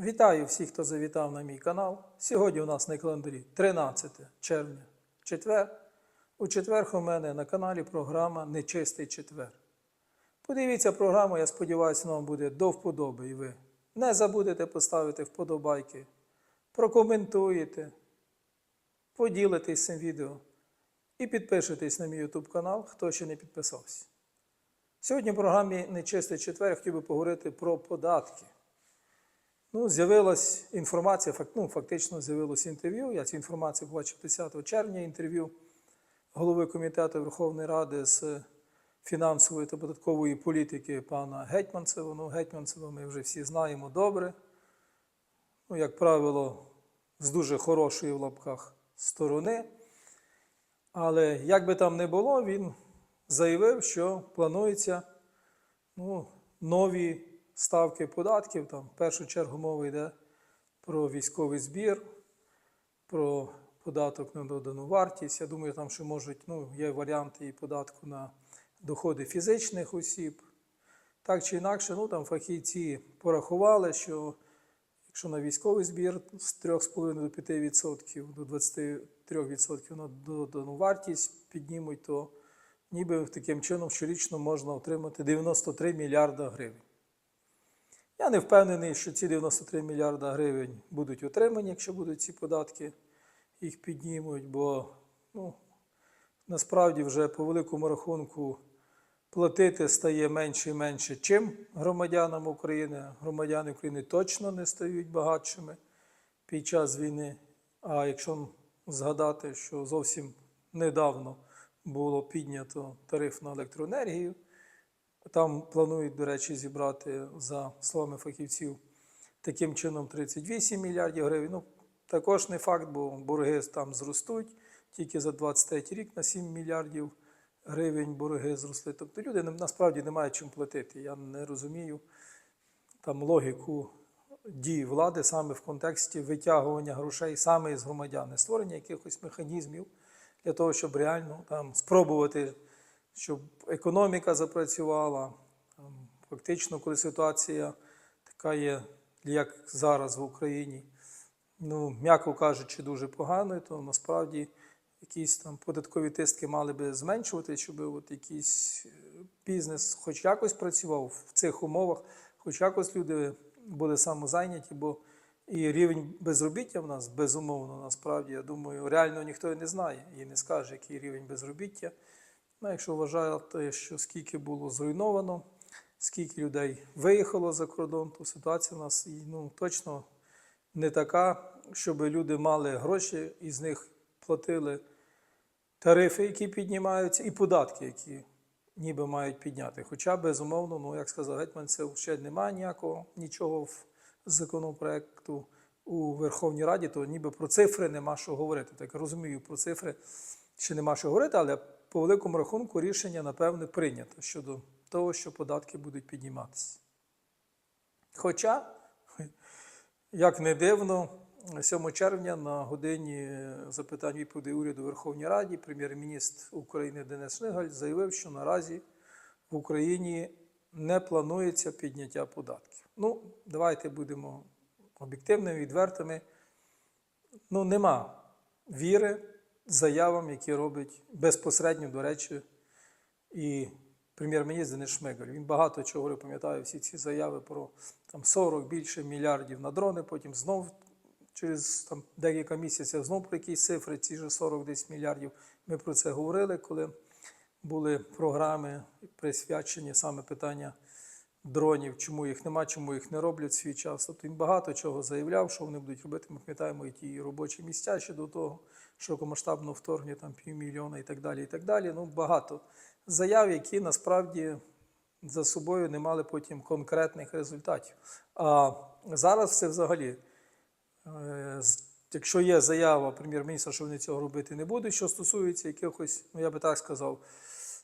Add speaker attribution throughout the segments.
Speaker 1: Вітаю всіх, хто завітав на мій канал. Сьогодні у нас на календарі 13 червня, четвер. У четвер у мене на каналі програма Нечистий четвер. Подивіться програму, я сподіваюся, вам буде до вподоби і ви не забудете поставити вподобайки, прокоментуєте, поділитесь цим відео і підпишитесь на мій YouTube канал, хто ще не підписався. Сьогодні в програмі Нечистий четвер я хотів би поговорити про податки. Ну, з'явилась інформація, ну, фактично з'явилось інтерв'ю. Я цю інформацію побачив 10 червня інтерв'ю голови комітету Верховної Ради з фінансової та податкової політики пана Гетьманцева. Ну, Гетьманцева ми вже всі знаємо добре. Ну, як правило, з дуже хорошої в лапках сторони. Але як би там не було, він заявив, що планується ну, нові ставки податків. Там, в першу чергу мова йде про військовий збір, про податок на додану вартість. Я думаю, там ще можуть, ну, є варіанти і податку на доходи фізичних осіб. Так чи інакше, ну, там фахівці порахували, що якщо на військовий збір з 3,5 до 5% до 23% на додану вартість піднімуть, то ніби таким чином щорічно можна отримати 93 мільярда гривень. Я не впевнений, що ці 93 мільярда гривень будуть отримані, якщо будуть ці податки, їх піднімуть, бо ну, насправді вже по великому рахунку платити стає менше і менше, чим громадянам України. Громадяни України точно не стають багатшими під час війни. А якщо згадати, що зовсім недавно було піднято тариф на електроенергію, там планують, до речі, зібрати, за словами фахівців, таким чином 38 мільярдів гривень. Ну, також не факт, бо борги там зростуть. Тільки за 23 рік на 7 мільярдів гривень борги зросли. Тобто люди насправді не мають чим платити. Я не розумію там логіку дій влади саме в контексті витягування грошей саме із громадян, створення якихось механізмів для того, щоб реально там спробувати, щоб економіка запрацювала. Фактично, коли ситуація така є, як зараз в Україні, ну, м'яко кажучи, дуже поганою, то насправді якісь там податкові тиски мали би зменшувати, щоб от якийсь е, бізнес хоч якось працював в цих умовах, хоч якось люди були самозайняті, бо і рівень безробіття в нас безумовно, насправді, я думаю, реально ніхто і не знає і не скаже, який рівень безробіття. Ну, якщо вважати, що скільки було зруйновано, скільки людей виїхало за кордон, то ситуація в нас ну, точно не така, щоб люди мали гроші і з них платили тарифи, які піднімаються, і податки, які ніби мають підняти. Хоча, безумовно, ну, як сказав Гетьман, це ще немає ніякого нічого в законопроекту у Верховній Раді, то ніби про цифри нема що говорити. Так розумію, про цифри ще нема що говорити, але по великому рахунку рішення, напевне, прийнято щодо того, що податки будуть підніматися. Хоча, як не дивно, 7 червня на годині запитань відповідей уряду Верховній Раді прем'єр-міністр України Денис Шмигаль заявив, що наразі в Україні не планується підняття податків. Ну, давайте будемо об'єктивними, відвертими. Ну, нема віри заявам, які робить безпосередньо, до речі, і прем'єр-міністр Денис Шмигаль. Він багато чого говорив, пам'ятаю всі ці заяви про там 40 більше мільярдів на дрони, потім знов через там, декілька місяців знов про якісь цифри, ці ж 40 десь мільярдів. Ми про це говорили, коли були програми присвячені саме питання дронів, чому їх нема, чому їх не роблять в свій час. Тобто він багато чого заявляв, що вони будуть робити. Ми пам'ятаємо і ті робочі місця ще до того, широкомасштабного вторгнення, там півмільйона і так далі. і так далі. Ну, багато заяв, які насправді за собою не мали потім конкретних результатів. А зараз це взагалі. Е, Якщо є заява прем'єр-міністра, що вони цього робити не будуть, що стосується якихось, ну я би так сказав,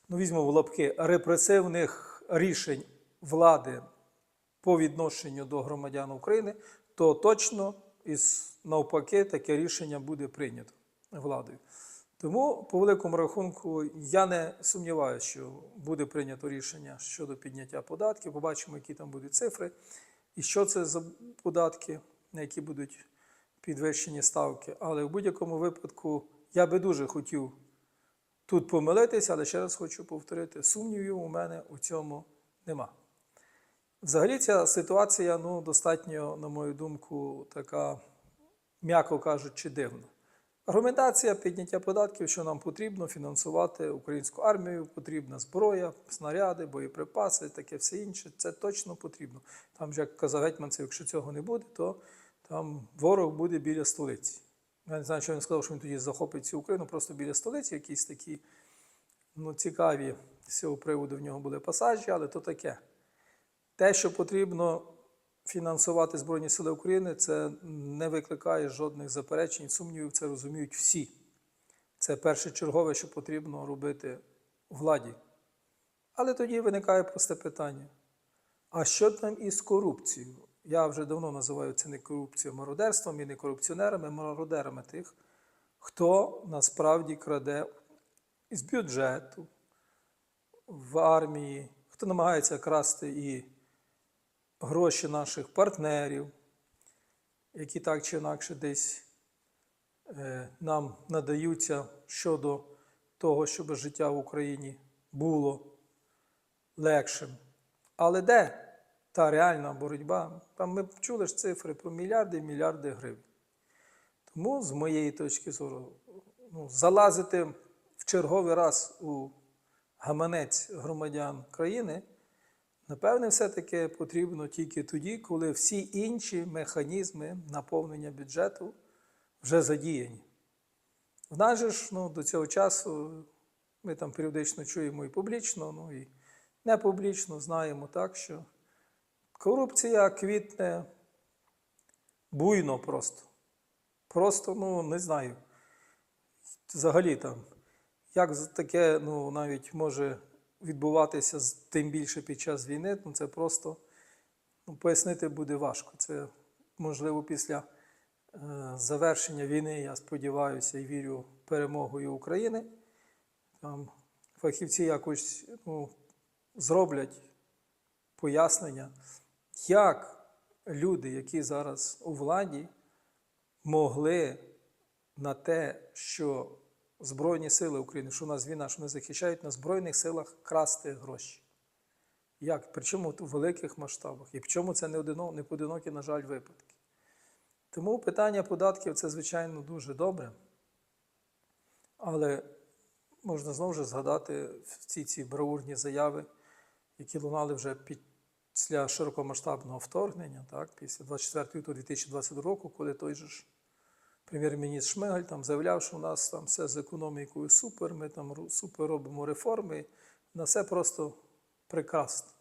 Speaker 1: ну візьмемо в лапки репресивних рішень влади по відношенню до громадян України, то точно із навпаки таке рішення буде прийнято владою. Тому, по великому рахунку, я не сумніваюся, що буде прийнято рішення щодо підняття податків. Побачимо, які там будуть цифри. і що це за податки, на які будуть підвищені ставки. Але в будь-якому випадку я би дуже хотів тут помилитися, але ще раз хочу повторити: сумнівів у мене у цьому нема. Взагалі, ця ситуація ну, достатньо, на мою думку, така, м'яко кажучи, дивна. Аргументація підняття податків, що нам потрібно фінансувати українську армію, потрібна зброя, снаряди, боєприпаси, таке все інше. Це точно потрібно. Там же, як казав Гетьманцев, якщо цього не буде, то там ворог буде біля столиці. Я не знаю, що він сказав, що він тоді захопить цю Україну, просто біля столиці якісь такі ну, цікаві з цього приводу в нього були пасажі, але то таке. Те, що потрібно фінансувати Збройні Сили України, це не викликає жодних заперечень, сумнівів, це розуміють всі. Це першочергове, що потрібно робити владі. Але тоді виникає просте питання: а що там із корупцією? Я вже давно називаю це не корупцією, а мародерством і не корупціонерами, а мародерами тих, хто насправді краде із бюджету, в армії, хто намагається красти і гроші наших партнерів, які так чи інакше десь е, нам надаються щодо того, щоб життя в Україні було легшим. Але де та реальна боротьба? Там ми чули ж цифри про мільярди і мільярди гривень. Тому, з моєї точки зору, ну, залазити в черговий раз у гаманець громадян країни, напевне, все-таки потрібно тільки тоді, коли всі інші механізми наповнення бюджету вже задіяні. В нас же ж ну, до цього часу ми там періодично чуємо і публічно, ну і не публічно знаємо так, що корупція квітне буйно просто. Просто, ну, не знаю. Взагалі там, як таке ну, навіть може відбуватися тим більше під час війни, ну це просто ну, пояснити буде важко. Це можливо після е, завершення війни, я сподіваюся і вірю перемогою України. Там фахівці якось ну, зроблять пояснення, як люди, які зараз у владі, могли на те, що Збройні сили України, що у нас війна, що вони захищають на Збройних силах красти гроші. Як? Причому в великих масштабах. І причому це не, одино, не поодинокі, на жаль, випадки. Тому питання податків це, звичайно, дуже добре. Але можна знову ж згадати всі ці бравурні заяви, які лунали вже після широкомасштабного вторгнення, так, після 24 лютого 2022 року, коли той же ж прем'єр-міністр Шмигаль там заявляв, що у нас там все з економікою супер, ми там супер робимо реформи, на все просто прекрасно.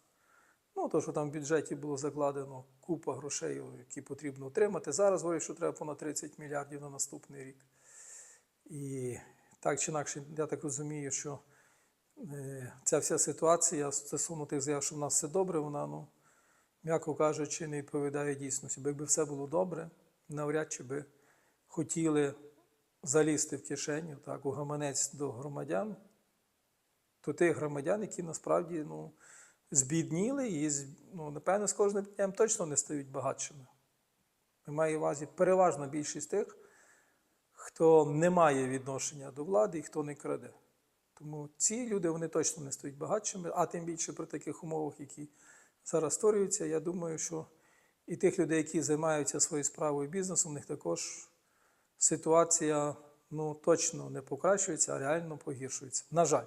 Speaker 1: Ну, то, що там в бюджеті було закладено купа грошей, які потрібно отримати. Зараз говорять, що треба понад 30 мільярдів на наступний рік. І так чи інакше, я так розумію, що е, ця вся ситуація стосовно тих заяв, що в нас все добре, вона, ну, м'яко кажучи, не відповідає дійсності. Бо якби все було добре, навряд чи би хотіли залізти в кишеню, так, у гаманець до громадян, то тих громадян, які насправді ну, збідніли і, ну, напевно, з кожним днем точно не стають багатшими. Я маю увазі переважна більшість тих, хто не має відношення до влади і хто не краде. Тому ці люди вони точно не стають багатшими, а тим більше при таких умовах, які зараз створюються, я думаю, що і тих людей, які займаються своєю справою бізнесом, у них також ситуація ну, точно не покращується, а реально погіршується. На жаль.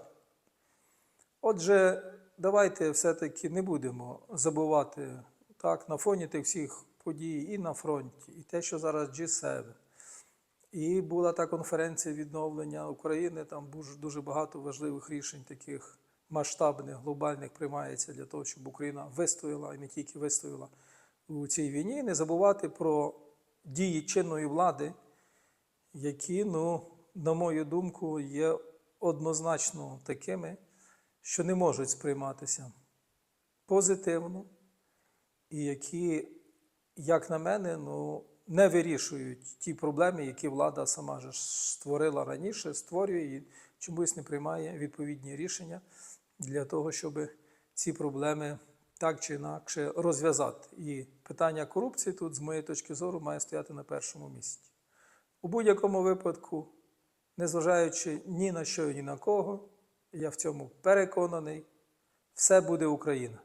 Speaker 1: Отже, давайте все-таки не будемо забувати так, на фоні тих всіх подій і на фронті, і те, що зараз G7, і була та конференція відновлення України. Там дуже, багато важливих рішень, таких масштабних, глобальних приймається для того, щоб Україна вистояла і не тільки вистояла у цій війні. Не забувати про дії чинної влади, які, ну, на мою думку, є однозначно такими, що не можуть сприйматися позитивно, і які, як на мене, ну, не вирішують ті проблеми, які влада сама ж створила раніше, створює і чомусь не приймає відповідні рішення для того, щоб ці проблеми так чи інакше розв'язати. І питання корупції тут, з моєї точки зору, має стояти на першому місці. У будь-якому випадку, незважаючи ні на що і ні на кого, я в цьому переконаний, все буде Україна.